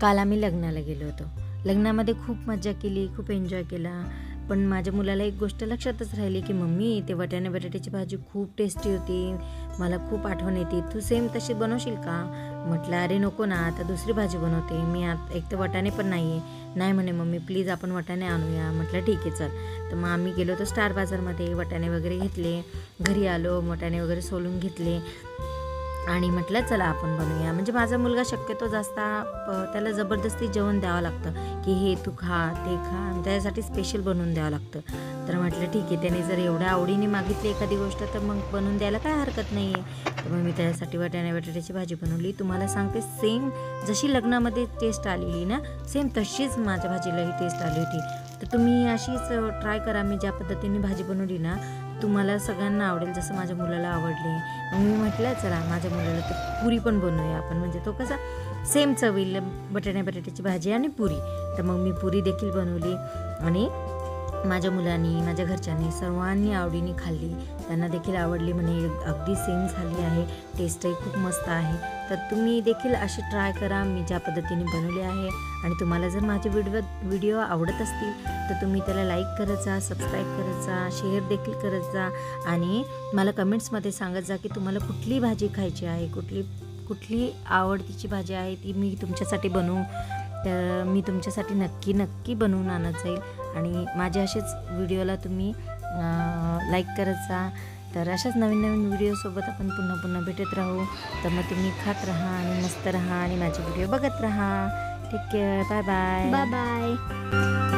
काल आम्ही लग्नाला गेलो होतो. लग्नामध्ये खूप मजा केली खूप एन्जॉय केला. पण माझ्या मुलाला एक गोष्ट लक्षातच राहिली की मम्मी ते वट्याने बटाट्याची भाजी खूप टेस्टी होती. मला खूप आठवण येते. तू सेम तशी बनवशील का? म्हटलं अरे नको ना. आता दुसरी भाजी बनवते. मी आत एक तर वटाणे पण नाही आहे नाही म्हणे मम्मी प्लीज आपण वटाणे आणूया. म्हटलं ठीक आहे चल. तर मग आम्ही गेलो होतो स्टार बाजारमध्ये वटाणे वगैरे घेतले. घरी आलो वटाने वगैरे सोलून घेतले. आणि म्हटलं चला आपण बनवूया म्हणजे माझा मुलगा शक्यतो जास्त त्याला जबरदस्ती जेवण द्यावं लागतं की हे तू खा ते खा. आणि त्याच्यासाठी स्पेशल बनवून द्यावं लागतं. तर म्हटलं ठीक आहे. त्याने जर एवढ्या आवडीने मागितली एखादी गोष्ट तर मग बनवून द्यायला काय हरकत नाही आहे तर मग मी त्याच्यासाठी वाट्याने बटाट्याची भाजी बनवली. तुम्हाला सांगते सेम जशी लग्नामध्ये टेस्ट आलेली ना सेम तशीच माझ्या भाजीलाही टेस्ट आली होती. तर तुम्ही अशीच ट्राय करा. मी ज्या पद्धतीने भाजी बनवली ना तुम्हाला सगळ्यांना आवडेल जसं माझ्या मुलाला आवडले. मग मी म्हटलं चला माझ्या मुलाला तर पुरी पण बनवूया आपण. म्हणजे तो कसा सेम चवील बटाट्या बटाट्याची भाजी आणि पुरी. तर मग मी पुरी देखील बनवली आणि माझ्या मुलांनी माझ्या घरच्यांनी सर्वांनी आवडीने खाल्ली. त्यांना देखील आवडली म्हणे. अगदी सेम झाली आहे. टेस्टही खूप मस्त आहे. तर तुम्ही देखील अशी ट्राय करा. मी ज्या पद्धतीने बनवली आहे आणि तुम्हाला जर माझे व्हिडिओ व्हिडिओ आवडत असतील तर तुम्ही त्याला लाईक करत जा सबस्क्राईब करत जा शेअर देखील करत जा आणि मला कमेंट्समध्ये सांगत जा की तुम्हाला कुठली भाजी खायची आहे कुठली कुठली आवडतीची भाजी आहे ती मी तुमच्यासाठी बनवू तर मी तुमच्यासाठी नक्की नक्की बनवून आणत जाईल. आणि माझ्या असेच व्हिडिओला तुम्ही लाईक करत जा. तर अशाच नवीन नवीन व्हिडिओसोबत आपण पुन्हा पुन्हा भेटत राहू. तर मग तुम्ही खात राहा आणि मस्त राहा आणि माझे व्हिडिओ बघत राहा. ठीक आहे बाय बाय बाय बाय